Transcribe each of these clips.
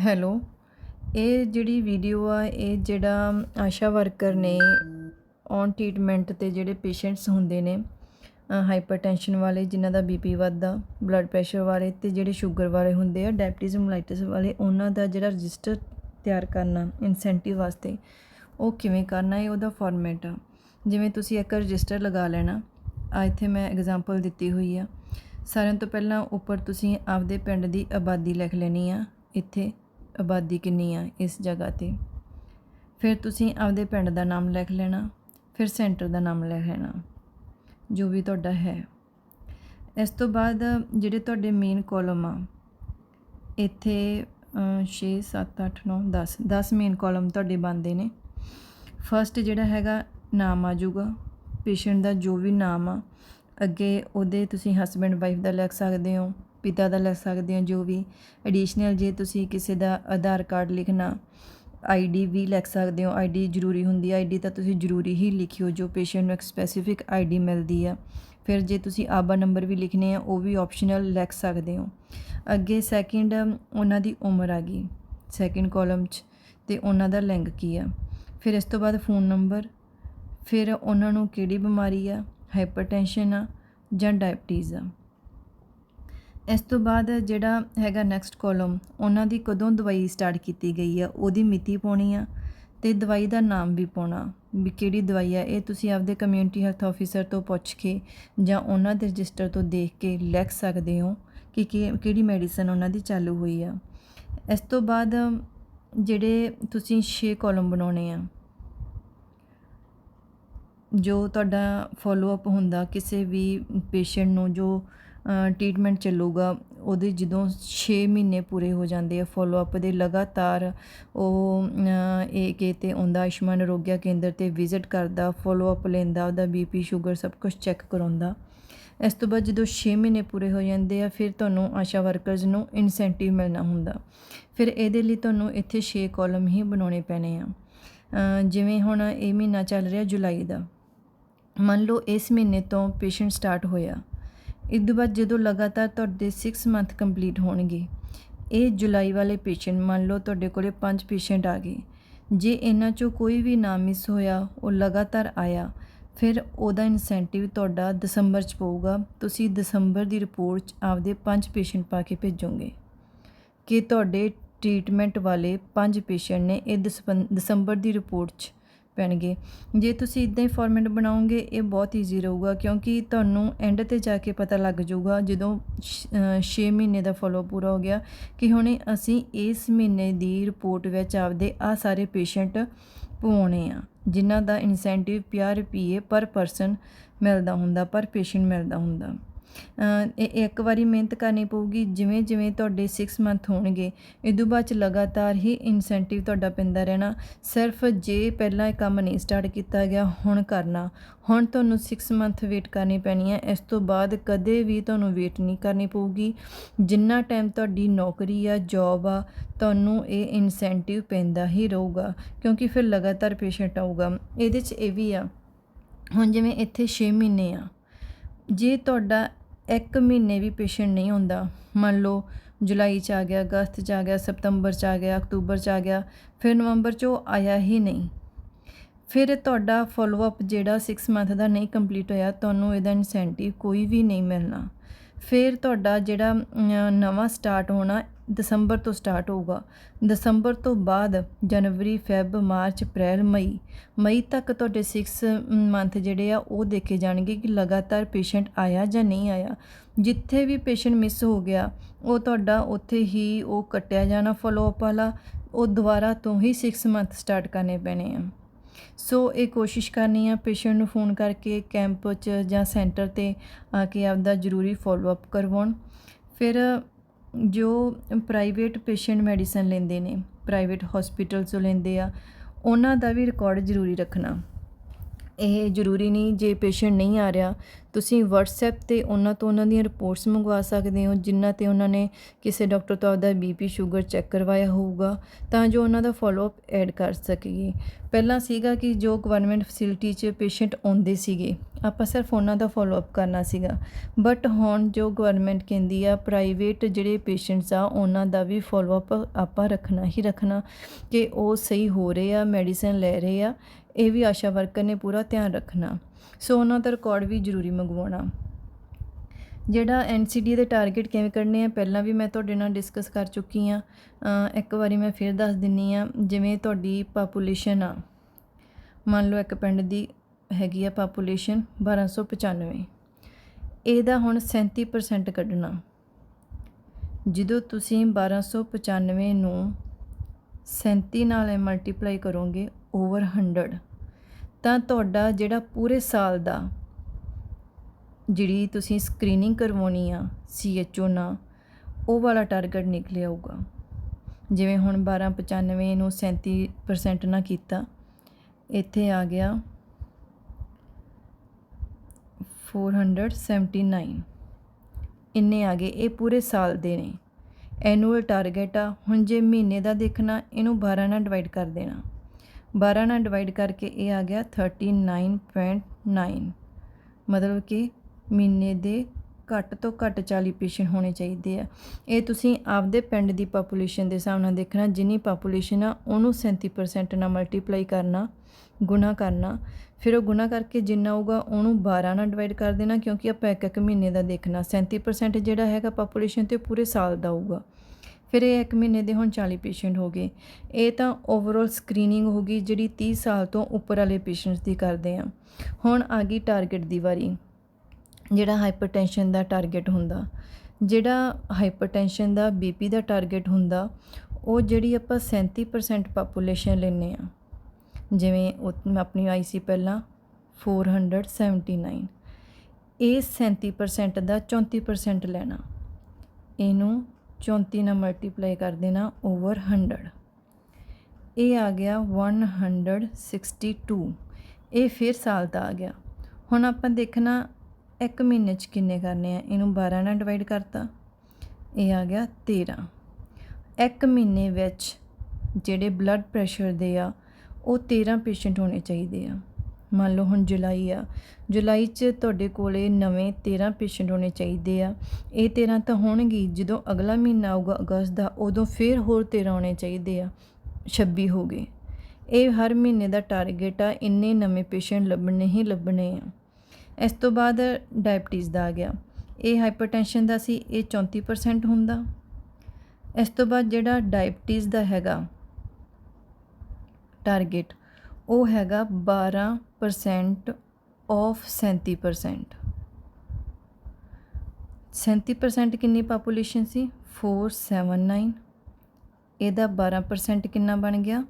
Hello, ਇਹ ਜਿਹੜੀ video ਆ, ਇਹ ਜਿਹੜਾ ਆਸ਼ਾ ਵਰਕਰ ਨੇ ਔਨ ਟ੍ਰੀਟਮੈਂਟ ਤੇ ਜਿਹੜੇ ਪੇਸ਼ੈਂਟਸ ਹੁੰਦੇ ਨੇ ਹਾਈਪਰਟੈਂਸ਼ਨ ਵਾਲੇ, ਜਿਨ੍ਹਾਂ ਦਾ ਬੀਪੀ ਵੱਧਦਾ ਬਲੱਡ ਪ੍ਰੈਸ਼ਰ ਵਾਲੇ ਤੇ ਜਿਹੜੇ ਸ਼ੂਗਰ ਵਾਲੇ ਹੁੰਦੇ ਆ ਡਾਇਬਟੀਜ਼ ਮਲਾਈਟਿਸ ਵਾਲੇ, ਉਹਨਾਂ ਦਾ ਜਿਹੜਾ ਰਜਿਸਟਰ ਤਿਆਰ ਕਰਨਾ ਇਨਸੈਂਟਿਵ ਵਾਸਤੇ, ਉਹ ਕਿਵੇਂ ਕਰਨਾ ਹੈ ਉਹਦਾ ਫਾਰਮੈਟ ਆ। ਜਿਵੇਂ ਤੁਸੀਂ ਇੱਕ ਰਜਿਸਟਰ ਲਗਾ ਲੈਣਾ, ਆ ਇੱਥੇ ਮੈਂ ਐਗਜ਼ਾਮਪਲ ਦਿੱਤੀ ਹੋਈ ਆ। ਸਾਰਿਆਂ ਤੋਂ ਪਹਿਲਾਂ ਉੱਪਰ ਤੁਸੀਂ ਆਪਦੇ ਪਿੰਡ ਦੀ ਆਬਾਦੀ ਲਿਖ ਲੈਣੀ ਆ, ਇੱਥੇ। ਆਬਾਦੀ ਕਿੰਨੀ ਆ ਇਸ ਜਗ੍ਹਾ ਤੇ? ਫਿਰ ਤੁਸੀਂ ਆਪਦੇ ਪਿੰਡ ਦਾ ਨਾਮ ਲਿਖ ਲੈਣਾ, ਫਿਰ ਸੈਂਟਰ ਦਾ ਨਾਮ ਲਿਖ ਲੈਣਾ, ਜੋ ਵੀ ਤੁਹਾਡਾ ਹੈ। ਇਸ ਤੋਂ ਬਾਅਦ ਜਿਹੜੇ ਤੁਹਾਡੇ ਮੇਨ ਕਾਲਮ ਆ, ਇੱਥੇ 6 7 8 9 10 10 ਮੇਨ ਕਾਲਮ ਤੁਹਾਡੇ ਬਣਦੇ ਨੇ। ਫਰਸਟ ਜਿਹੜਾ ਹੈਗਾ, ਨਾਮ ਆ ਜਾਊਗਾ। ਪੇਸ਼ੈਂਟ ਦਾ ਜੋ ਵੀ ਨਾਮ ਆ, ਅੱਗੇ ਉਹਦੇ ਤੁਸੀਂ ਹਸਬੈਂਡ ਵਾਈਫ ਦਾ ਲਿਖ ਸਕਦੇ ਹੋ। ਪਿਤਾ ਦਾ ਲਿਖ ਸਕਦੇ ਹੋ ਜੋ ਵੀ ਐਡੀਸ਼ਨਲ ਜੇ ਤੁਸੀਂ ਕਿਸੇ ਦਾ ਆਧਾਰ ਕਾਰਡ ਲਿਖਣਾ ਆਈਡੀ ਵੀ ਲਿਖ ਸਕਦੇ ਹੋ। ਆਈਡੀ ਜ਼ਰੂਰੀ ਹੁੰਦੀ ਹੈ। ਆਈਡੀ ਤਾਂ ਤੁਸੀਂ ਜ਼ਰੂਰੀ ਹੀ ਲਿਖਿਓ, ਜੋ ਪੇਸ਼ੈਂਟ ਨੂੰ ਇੱਕ ਸਪੈਸੀਫਿਕ ਆਈਡੀ ਮਿਲਦੀ ਆ ਫਿਰ ਜੇ ਤੁਸੀਂ ਆਬਾ ਨੰਬਰ ਵੀ ਲਿਖਣੇ ਆ, ਉਹ ਵੀ ਆਪਸ਼ਨਲ ਲਿਖ ਸਕਦੇ ਹੋ। ਅੱਗੇ ਸੈਕਿੰਡ ਉਹਨਾਂ ਦੀ ਉਮਰ ਆ ਗਈ। ਸੈਕਿੰਡ ਕਾਲਮ 'ਚ ਤੇ ਉਹਨਾਂ ਦਾ ਲਿੰਗ ਕੀ ਆ? ਫਿਰ ਇਸ ਤੋਂ ਬਾਅਦ ਫੋਨ ਨੰਬਰ ਫਿਰ ਉਹਨਾਂ ਨੂੰ ਕਿਹੜੀ ਬਿਮਾਰੀ ਆ? ਹਾਈਪਰਟੈਂਸ਼ਨ ਆ ਜਾਂ ਡਾਇਬਟੀਜ਼ ਆ? ਇਸ ਤੋਂ ਬਾਅਦ ਜਿਹੜਾ ਹੈਗਾ ਨੈਕਸਟ ਕਾਲਮ ਉਹਨਾਂ ਦੀ ਕਦੋਂ ਦਵਾਈ ਸਟਾਰਟ ਕੀਤੀ ਗਈ ਆ, ਉਹਦੀ ਮਿਤੀ ਪਾਉਣੀ ਆ ਤੇ ਦਵਾਈ ਦਾ ਨਾਮ ਵੀ ਪਾਉਣਾ, ਵੀ ਕਿਹੜੀ ਦਵਾਈ ਆ, ਇਹ ਤੁਸੀਂ ਆਪਦੇ ਕਮਿਊਨਿਟੀ ਹੈਲਥ ਆਫੀਸਰ ਤੋਂ ਪੁੱਛ ਕੇ ਜਾਂ ਉਹਨਾਂ ਦੇ ਰਜਿਸਟਰ ਤੋਂ ਦੇਖ ਕੇ ਲਿਖ ਸਕਦੇ ਹੋ ਕਿ ਕਿਹੜੀ ਮੈਡੀਸਨ ਉਹਨਾਂ ਦੀ ਚਾਲੂ ਹੋਈ ਆ। ਇਸ ਤੋਂ ਬਾਅਦ ਜਿਹੜੇ ਤੁਸੀਂ 6 ਕਾਲਮ ਬਣਾਉਣੇ ਆ, ਜੋ ਤੁਹਾਡਾ ਫਾਲੋਅਪ ਹੁੰਦਾ ਕਿਸੇ ਵੀ ਪੇਸ਼ੈਂਟ ਨੂੰ, ਜੋ ਟ੍ਰੀਟਮੈਂਟ ਚੱਲੂਗਾ ਉਹਦੇ ਜਦੋਂ 6 ਮਹੀਨੇ ਪੂਰੇ ਹੋ ਜਾਂਦੇ ਆ ਫੋਲੋ ਅਪ ਦੇ ਲਗਾਤਾਰ ਉਹ ਅ, ਇਹ ਕਿਤੇ ਆਉਂਦਾ ਆਯੁਸ਼ਮਾਨ ਆਰੋਗਿਆ ਕੇਂਦਰ ਤੇ ਵਿਜ਼ਿਟ ਕਰਦਾ ਫੋਲੋ ਅਪ ਲੈਂਦਾ ਉਹਦਾ ਬੀਪੀ ਸ਼ੂਗਰ ਸਭ ਕੁਝ ਚੈੱਕ ਕਰਾਉਂਦਾ। ਇਸ ਤੋਂ ਬਾਅਦ ਜਦੋਂ 6 ਮਹੀਨੇ ਪੂਰੇ ਹੋ ਜਾਂਦੇ ਆ ਫਿਰ ਤੁਹਾਨੂੰ ਆਸ਼ਾ ਵਰਕਰਸ ਨੂੰ ਇਨਸੈਂਟਿਵ ਮਿਲਣਾ ਹੁੰਦਾ। ਫਿਰ ਇਹਦੇ ਲਈ ਤੁਹਾਨੂੰ ਇੱਥੇ 6 ਕਾਲਮ ਹੀ ਬਣਾਉਣੇ ਪੈਣੇ ਆ। ਜਿਵੇਂ ਹੁਣ ਇਹ ਮਹੀਨਾ ਚੱਲ ਰਿਹਾ ਜੁਲਾਈ ਦਾ। ਮੰਨ ਲਓ ਇਸ ਮਹੀਨੇ ਤੋਂ ਪੇਸ਼ੈਂਟ ਸਟਾਰਟ ਹੋਇਆ। ਇਸ ਤੋਂ ਬਾਅਦ ਜਦੋਂ ਲਗਾਤਾਰ ਤੁਹਾਡੇ 6 ਮੰਥ ਕੰਪਲੀਟ ਹੋਣਗੇ, ਇਹ ਜੁਲਾਈ ਵਾਲੇ ਪੇਸ਼ੈਂਟ ਮੰਨ ਲਓ ਤੁਹਾਡੇ ਕੋਲੇ 5 ਪੇਸ਼ੈਂਟ ਆ ਗਏ। ਜੇ ਇਹਨਾਂ ਚੋਂ ਕੋਈ ਵੀ ਨਾ ਮਿਸ ਹੋਇਆ, ਉਹ ਲਗਾਤਾਰ ਆਇਆ, ਫਿਰ ਉਹਦਾ ਇਨਸੈਂਟਿਵ ਤੁਹਾਡਾ ਦਸੰਬਰ ਚ ਪਊਗਾ। ਤੁਸੀਂ ਦਸੰਬਰ ਦੀ ਰਿਪੋਰਟ 'ਚ ਆਪਦੇ 5 ਪੇਸ਼ੈਂਟ ਪਾ ਕੇ ਭੇਜੋਗੇ। ਕਿ ਤੁਹਾਡੇ ਟ੍ਰੀਟਮੈਂਟ ਵਾਲੇ 5 ਪੇਸ਼ੈਂਟ ਨੇ ਇਹ ਦਸਪੰ- ਦਸੰਬਰ ਦੀ ਰਿਪੋਰਟ 'ਚ ਪੈਣਗੇ। ਜੇ ਤੁਸੀਂ ਇਦਾਂ ਹੀ ਫਾਰਮੈਟ ਬਣਾਓਗੇ, ਇਹ ਬਹੁਤ ਈਜ਼ੀ ਰਹੂਗਾ ਕਿਉਂਕਿ ਤੁਹਾਨੂੰ ਐਂਡ ਤੇ ਜਾ ਕੇ ਪਤਾ ਲੱਗ ਜਾਊਗਾ ਜਦੋਂ 6 ਮਹੀਨੇ ਦਾ ਫੋਲੋ ਪੂਰਾ ਹੋ ਗਿਆ ਕਿ ਹੁਣੇ ਅਸੀਂ ਇਸ ਮਹੀਨੇ ਦੀ ਰਿਪੋਰਟ ਵਿੱਚ ਆਪਦੇ ਆ ਸਾਰੇ ਪੇਸ਼ੈਂਟ ਪਵਾਉਣੇ ਆ, ਜਿਨ੍ਹਾਂ ਦਾ ਇਨਸੈਂਟਿਵ 50 ਰੁਪਏ ਪਰ ਪਰਸਨ ਮਿਲਦਾ ਹੁੰਦਾ ਪਰ ਪੇਸ਼ੈਂਟ ਮਿਲਦਾ ਹੁੰਦਾ। ਇੱਕ ਵਾਰੀ ਮਿਹਨਤ ਕਰਨੀ ਪਊਗੀ, ਜਿਵੇਂ ਜਿਵੇਂ ਤੁਹਾਡੇ 6 ਮੰਥ ਹੋਣਗੇ ਇਹ ਤੋਂ ਬਾਅਦ ਚ ਲਗਾਤਾਰ ਹੀ ਇਨਸੈਂਟਿਵ ਤੁਹਾਡਾ ਪੈਂਦਾ ਰਹਿਣਾ। ਸਿਰਫ ਜੇ ਪਹਿਲਾਂ ਇਹ ਕੰਮ ਨਹੀਂ ਸਟਾਰਟ ਕੀਤਾ ਗਿਆ, ਹੁਣ ਕਰਨਾ। ਹੁਣ ਤੁਹਾਨੂੰ 6 ਮੰਥ ਵੇਟ ਕਰਨੀ ਪੈਣੀ ਹੈ। ਇਸ ਤੋਂ ਬਾਅਦ ਕਦੇ ਵੀ ਤੁਹਾਨੂੰ ਵੇਟ ਨਹੀਂ ਕਰਨੀ ਪਊਗੀ। ਜਿੰਨਾ ਟਾਈਮ ਤੁਹਾਡੀ ਨੌਕਰੀ ਆ ਜੌਬ ਆ, ਤੁਹਾਨੂੰ ਇਹ ਇਨਸੈਂਟਿਵ ਪੈਂਦਾ ਹੀ ਰਹੂਗਾ, ਕਿਉਂਕਿ ਫਿਰ ਲਗਾਤਾਰ ਪੇਸ਼ੈਂਟ ਆਊਗਾ। ਇਹਦੇ 'ਚ ਇਹ ਵੀ ਆ, ਹੁਣ ਜਿਵੇਂ ਇੱਥੇ 6 ਮਹੀਨੇ ਆ, ਜੇ ਤੁਹਾਡਾ ਇੱਕ ਮਹੀਨੇ ਵੀ ਪੇਸ਼ੈਂਟ ਨਹੀਂ ਹੁੰਦਾ। ਮੰਨ ਲਓ, ਜੁਲਾਈ ਚ ਆ ਗਿਆ, ਅਗਸਤ ਚ ਆ ਗਿਆ, ਸਤੰਬਰ ਚ ਆ ਗਿਆ, ਅਕਤੂਬਰ ਚ ਆ ਗਿਆ, ਫਿਰ ਨਵੰਬਰ ਚ ਉਹ ਆਇਆ ਹੀ ਨਹੀਂ। ਫਿਰ ਤੁਹਾਡਾ ਫੋਲੋ ਅਪ ਜਿਹੜਾ 6 ਮੰਥ ਦਾ ਨਹੀਂ ਕੰਪਲੀਟ ਹੋਇਆ, ਤੁਹਾਨੂੰ ਇਹਦਾ ਇਨਸੈਂਟਿਵ ਕੋਈ ਵੀ ਨਹੀਂ ਮਿਲਣਾ। ਫਿਰ ਤੁਹਾਡਾ ਜਿਹੜਾ ਨਵਾਂ ਸਟਾਰਟ ਹੋਣਾ ਦਸੰਬਰ ਤੋਂ ਸਟਾਰਟ ਹੋਊਗਾ। ਦਸੰਬਰ ਤੋਂ ਬਾਅਦ ਜਨਵਰੀ, ਫੈਬ, ਮਾਰਚ, ਅਪ੍ਰੈਲ, ਮਈ। ਮਈ ਤੱਕ ਤੁਹਾਡੇ 6 ਮੰਥ ਜਿਹੜੇ ਆ, ਉਹ ਦੇਖੇ ਜਾਣਗੇ ਕਿ ਲਗਾਤਾਰ ਪੇਸ਼ੈਂਟ ਆਇਆ ਜਾਂ ਨਹੀਂ ਆਇਆ। ਜਿੱਥੇ ਵੀ ਪੇਸ਼ੈਂਟ ਮਿਸ ਹੋ ਗਿਆ, ਉਹ ਤੁਹਾਡਾ ਉੱਥੇ ਹੀ ਉਹ ਕੱਟਿਆ ਜਾਣਾ ਫੋਲੋ ਅਪ ਵਾਲਾ, ਉਹ ਦੁਬਾਰਾ ਤੋਂ ਹੀ 6 ਮੰਥ ਸਟਾਰਟ ਕਰਨੇ ਪੈਣੇ ਆ। ਸੋ ਇਹ ਕੋਸ਼ਿਸ਼ ਕਰਨੀ ਆ ਪੇਸ਼ੈਂਟ ਨੂੰ ਫੋਨ ਕਰਕੇ ਕੈਂਪ 'ਚ ਜਾਂ ਸੈਂਟਰ ਤੇ ਆ ਕੇ ਆਪਦਾ ਜ਼ਰੂਰੀ ਫੋਲੋ ਅਪ ਕਰਵਾਉਣ। ਫਿਰ ਜੋ ਪ੍ਰਾਈਵੇਟ ਪੇਸ਼ੈਂਟ ਮੈਡੀਸਨ ਲੈਂਦੇ ਨੇ ਪ੍ਰਾਈਵੇਟ ਹਸਪੀਟਲ ਤੋਂ ਲੈਂਦੇ ਆ, ਉਹਨਾਂ ਦਾ ਵੀ ਰਿਕਾਰਡ ਜ਼ਰੂਰੀ ਰੱਖਣਾ। ਇਹ ਜ਼ਰੂਰੀ ਨਹੀਂ ਜੇ ਪੇਸ਼ੈਂਟ ਨਹੀਂ ਆ ਰਿਹਾ ਤੁਸੀਂ WhatsApp ਤੇ ਉਹਨਾਂ ਤੋਂ ਉਹਨਾਂ ਦੀਆਂ ਰਿਪੋਰਟਸ ਮੰਗਵਾ ਸਕਦੇ ਹੋ ਜਿਨ੍ਹਾਂ ਤੇ ਉਹਨਾਂ ਨੇ ਕਿਸੇ ਡਾਕਟਰ ਤੋਂ ਆਪਦਾ ਬੀਪੀ ਸ਼ੂਗਰ ਚੈੱਕ ਕਰਵਾਇਆ ਹੋਊਗਾ, ਤਾਂ ਜੋ ਉਹਨਾਂ ਦਾ ਫਾਲੋਅਪ ਐਡ ਕਰ ਸਕੀਏ। ਪਹਿਲਾਂ ਸੀਗਾ ਕਿ ਜੋ ਗਵਰਨਮੈਂਟ ਫੈਸਿਲਿਟੀ 'ਚ ਪੇਸ਼ੈਂਟ ਆਉਂਦੇ ਸੀਗੇ, ਆਪਾਂ ਸਿਰਫ ਉਹਨਾਂ ਦਾ ਫਾਲੋਅਪ ਕਰਨਾ ਸੀਗਾ। ਬਟ ਹੁਣ ਜੋ ਗਵਰਨਮੈਂਟ ਕਹਿੰਦੀ ਆ ਪ੍ਰਾਈਵੇਟ ਜਿਹੜੇ ਪੇਸ਼ੈਂਟਸ ਆ, ਉਹਨਾਂ ਦਾ ਵੀ ਫਾਲੋਅਪ ਆਪਾਂ ਰੱਖਣਾ ਹੀ ਰੱਖਣਾ ਕਿ ਉਹ ਸਹੀ ਹੋ ਰਹੇ ਆ ਮੈਡੀਸਨ ਲੈ ਰਹੇ ਆ, ਇਹ ਵੀ ਆਸ਼ਾ ਵਰਕਰ ਨੇ ਪੂਰਾ ਧਿਆਨ ਰੱਖਣਾ। ਸੋ ਉਹਨਾਂ ਦਾ ਰਿਕਾਰਡ ਵੀ ਜ਼ਰੂਰੀ ਮੰਗਵਾਉਣਾ। ਜਿਹੜਾ ਐਨਸੀਡੀ ਦੇ ਟਾਰਗੇਟ ਕਿਵੇਂ ਕੱਢਣੇ ਆ, ਪਹਿਲਾਂ ਵੀ ਮੈਂ ਤੁਹਾਡੇ ਨਾਲ ਡਿਸਕਸ ਕਰ ਚੁੱਕੀ ਆ ਇੱਕ ਵਾਰੀ ਮੈਂ ਫਿਰ ਦੱਸ ਦਿੰਨੀ ਆ ਜਿਵੇਂ ਤੁਹਾਡੀ ਪਾਪੂਲੇਸ਼ਨ ਆ। ਮੰਨ ਲਓ ਇੱਕ ਪਿੰਡ ਦੀ ਹੈਗੀ ਆ ਪਾਪੂਲੇਸ਼ਨ 1295 ਇਹਦਾ ਹੁਣ 37% ਕੱਢਣਾ। ਜਦੋਂ ਤੁਸੀਂ 1295 ਨੂੰ 37 ਨਾਲ ਮਲਟੀਪਲਾਈ ਕਰੋਗੇ ਓਵਰ 100 ਤਾਂ ਤੁਹਾਡਾ ਜਿਹੜਾ ਪੂਰੇ ਸਾਲ ਦਾ ਜਿਹੜੀ ਤੁਸੀਂ ਸਕਰੀਨਿੰਗ ਕਰਵਾਉਣੀ ਆ ਸੀਐਚਓ ਨਾਲ, ਉਹ ਵਾਲਾ ਟਾਰਗੇਟ ਨਿਕਲ ਆਊਗਾ ਜਿਵੇਂ ਹੁਣ 1295 ਨੂੰ 37% ਨਾ ਕੀਤਾ, ਇੱਥੇ ਆ ਗਿਆ 479 ਇੰਨੇ ਆ ਗਏ, ਇਹ ਪੂਰੇ ਸਾਲ ਦੇ ਨੇ। ਐਨੂਅਲ ਟਾਰਗੇਟ ਆ, ਹੁਣ ਜੇ ਮਹੀਨੇ ਦਾ ਦੇਖਣਾ, ਇਹਨੂੰ 12 ਨਾਲ ਡਿਵਾਈਡ ਕਰ ਦੇਣਾ। 12 ਨਾਲ ਡਿਵਾਈਡ ਕਰਕੇ ਇਹ ਆ ਗਿਆ 39.9 ਮਤਲਬ ਕਿ ਮਹੀਨੇ ਦੇ ਘੱਟ ਤੋਂ ਘੱਟ 40 ਪੇਸ਼ੈਂਟ ਹੋਣੇ ਚਾਹੀਦੇ ਆ ਇਹ ਤੁਸੀਂ ਆਪਦੇ ਪਿੰਡ ਦੀ ਪਾਪੂਲੇਸ਼ਨ ਦੇ ਹਿਸਾਬ ਨਾਲ ਦੇਖਣਾ ਜਿੰਨੀ ਪਾਪੂਲੇਸ਼ਨ ਆ ਉਹਨੂੰ 37% ਨਾਲ ਮਲਟੀਪਲਾਈ ਕਰਨਾ ਗੁਣਾ ਕਰਨਾ ਫਿਰ ਉਹ ਗੁਣਾ ਕਰਕੇ ਜਿੰਨਾ ਆਊਗਾ ਉਹਨੂੰ 12 ਨਾਲ ਡਿਵਾਈਡ ਕਰ ਦੇਣਾ ਕਿਉਂਕਿ ਆਪਾਂ ਇੱਕ ਇੱਕ ਮਹੀਨੇ ਦਾ ਦੇਖਣਾ 37% ਜਿਹੜਾ ਹੈਗਾ ਪਾਪੂਲੇਸ਼ਨ ਤੇ ਪੂਰੇ ਸਾਲ ਦਾ ਆਊਗਾ ਫਿਰ ਇਹ ਇੱਕ ਮਹੀਨੇ ਦੇ ਹੁਣ 40 ਪੇਸ਼ੈਂਟ ਹੋ ਗਏ। ਇਹ ਤਾਂ ਓਵਰਆਲ ਸਕਰੀਨਿੰਗ ਹੋ ਗਈ ਜਿਹੜੀ 30 ਸਾਲ ਤੋਂ ਉੱਪਰ ਵਾਲੇ ਪੇਸ਼ੈਂਟਸ ਦੀ ਕਰਦੇ ਆ। ਹੁਣ ਆ ਗਈ ਟਾਰਗੇਟ ਦੀ ਵਾਰੀ, ਜਿਹੜਾ ਹਾਈਪਰਟੈਂਸ਼ਨ ਦਾ ਟਾਰਗੇਟ ਹੁੰਦਾ। ਜਿਹੜਾ ਹਾਈਪਰਟੈਂਸ਼ਨ ਦਾ ਬੀਪੀ ਦਾ ਟਾਰਗੇਟ ਹੁੰਦਾ, ਉਹ ਜਿਹੜੀ ਆਪਾਂ 37% ਪਾਪੂਲੇਸ਼ਨ ਲੈਨੇ ਆ। ਜਿਵੇਂ ਉਹ ਆਪਣੀ ਆਈ ਸੀ ਪਹਿਲਾਂ 479 ਇਹ 37% ਦਾ 34% ਲੈਣਾ। ਇਹਨੂੰ 34 ਨਾਲ ਮਲਟੀਪਲਾਈ ਕਰ ਦੇਣਾ ਓਵਰ 100 ਇਹ ਆ ਗਿਆ 162 ਇਹ ਫਿਰ ਸਾਲ ਦਾ ਆ ਗਿਆ। ਹੁਣ ਆਪਾਂ ਦੇਖਣਾ ਇੱਕ ਮਹੀਨੇ 'ਚ ਕਿੰਨੇ ਕਰਨੇ ਆ? ਇਹਨੂੰ 12 ਨਾਲ ਡਿਵਾਈਡ ਕਰਤਾ। ਇਹ ਆ ਗਿਆ 13 ਇੱਕ ਮਹੀਨੇ ਵਿੱਚ ਜਿਹੜੇ ਬਲੱਡ ਪ੍ਰੈਸ਼ਰ ਦੇ ਆ, ਉਹ 13 ਪੇਸ਼ੈਂਟ ਹੋਣੇ ਚਾਹੀਦੇ ਆ। ਮੰਨ ਲਓ ਹੁਣ ਜੁਲਾਈ ਆ, ਜੁਲਾਈ 'ਚ ਤੁਹਾਡੇ ਕੋਲੇ ਨਵੇਂ 13 ਪੇਸ਼ੈਂਟ ਹੋਣੇ ਚਾਹੀਦੇ ਆ। ਇਹ 13 ਤਾਂ ਹੋਣਗੇ ਜਦੋਂ ਅਗਲਾ ਮਹੀਨਾ ਆਊਗਾ ਅਗਸਤ ਦਾ, ਉਦੋਂ ਫਿਰ ਹੋਰ 13 ਹੋਣੇ ਚਾਹੀਦੇ ਆ 26 ਹੋ ਗਏ। ਇਹ ਹਰ ਮਹੀਨੇ ਦਾ ਟਾਰਗੇਟ ਆ, ਇੰਨੇ ਨਵੇਂ ਪੇਸ਼ੈਂਟ ਲੱਭਣੇ ਹੀ ਲੱਭਣੇ ਆ। ਇਸ ਤੋਂ ਬਾਅਦ ਡਾਇਬਟੀਜ਼ ਦਾ ਆ ਗਿਆ। ਇਹ ਹਾਈਪਰਟੈਂਸ਼ਨ ਦਾ ਸੀ, ਇਹ 34% ਹੁੰਦਾ। ਇਸ ਤੋਂ ਬਾਅਦ ਜਿਹੜਾ ਡਾਇਬਟੀਜ਼ ਦਾ ਹੈਗਾ ਟਾਰਗੇਟ ਉਹ ਹੈਗਾ 12% ਆਫ 37% 37% ਕਿੰਨੀ ਪਾਪੂਲੇਸ਼ਨ ਸੀ? 479 ਇਹਦਾ 12% ਕਿੰਨਾ ਬਣ ਗਿਆ?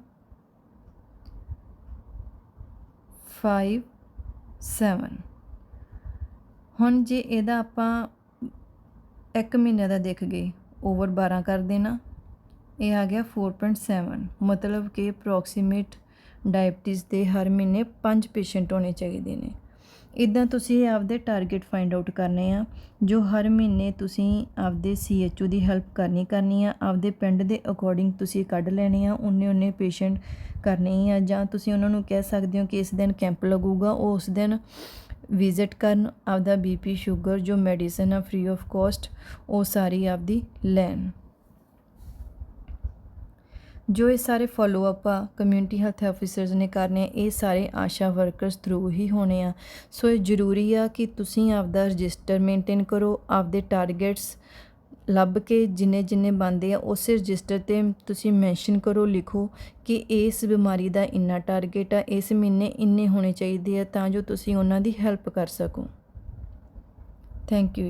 5 7 ਹੁਣ ਜੇ ਇਹਦਾ ਆਪਾਂ ਇੱਕ ਮਹੀਨੇ ਦਾ ਦੇਖ ਗਏ ਓਵਰ 12 ਕਰ ਦੇਣਾ, ਇਹ ਆ ਗਿਆ 4.7 ਮਤਲਬ ਕਿ ਅਪਰੋਕਸੀਮੇਟ ਡਾਇਬਟੀਜ਼ ਦੇ ਹਰ ਮਹੀਨੇ 5 ਪੇਸ਼ੈਂਟ ਹੋਣੇ ਚਾਹੀਦੇ ਨੇ। ਇਦਾਂ ਤੁਸੀਂ ਆਪਦੇ ਟਾਰਗੇਟ ਫਾਈਂਡ ਆਊਟ ਕਰਨੇ ਆ, ਜੋ ਹਰ ਮਹੀਨੇ ਤੁਸੀਂ ਆਪਦੇ ਸੀਐਚਓ ਦੀ ਹੈਲਪ ਕਰਨੀ ਕਰਨੀ ਆ, ਆਪਦੇ ਪਿੰਡ ਦੇ ਅਕੋਰਡਿੰਗ ਤੁਸੀਂ ਕੱਢ ਲੈਣੇ ਆ ਉਹਨੇ ਉਹਨੇ ਪੇਸ਼ੈਂਟ ਕਰਨੇ ਆ, ਜਾਂ ਤੁਸੀਂ ਉਹਨਾਂ ਨੂੰ ਕਹਿ ਸਕਦੇ ਹੋ ਕਿ ਇਸ ਦਿਨ ਕੈਂਪ ਲੱਗੂਗਾ, ਉਹ ਉਸ ਦਿਨ ਵਿਜ਼ਿਟ ਕਰਨ, ਆਪਦਾ ਬੀਪੀ ਸ਼ੂਗਰ ਜੋ ਮੈਡੀਸਨ ਆ ਫ੍ਰੀ ਆਫ ਕਾਸਟ ਉਹ ਸਾਰੀ ਆਪਦੀ ਲੈਣ। ਜੋ ਇਹ ਸਾਰੇ ਫਾਲੋ ਅਪ ਆ ਕਮਿਊਨਿਟੀ ਹੈਲਥ ਆਫੀਸਰਸ ਨੇ ਕਰਨੇ ਇਹ ਸਾਰੇ ਆਸ਼ਾ ਵਰਕਰਸ ਥਰੂ ਹੀ ਹੋਣੇ ਆ। ਸੋ ਇਹ ਜ਼ਰੂਰੀ ਆ ਕਿ ਤੁਸੀਂ ਆਪਦਾ ਰਜਿਸਟਰ ਮੇਨਟੇਨ ਕਰੋ, ਆਪਦੇ ਟਾਰਗੇਟਸ ਲੱਭ ਕੇ ਜਿੰਨੇ ਜਿੰਨੇ ਬੰਦੇ ਆ, ਉਸੇ ਰਜਿਸਟਰ ਤੇ ਤੁਸੀਂ ਮੈਂਸ਼ਨ ਕਰੋ, ਲਿਖੋ ਕਿ ਇਸ ਬਿਮਾਰੀ ਦਾ ਇੰਨਾ ਟਾਰਗੇਟ ਆ, ਇਸ ਮਹੀਨੇ ਇੰਨੇ ਹੋਣੇ ਚਾਹੀਦੇ ਆ ਤਾਂ ਜੋ ਤੁਸੀਂ ਉਹਨਾਂ ਦੀ ਹੈਲਪ ਕਰ ਸਕੋ। Thank you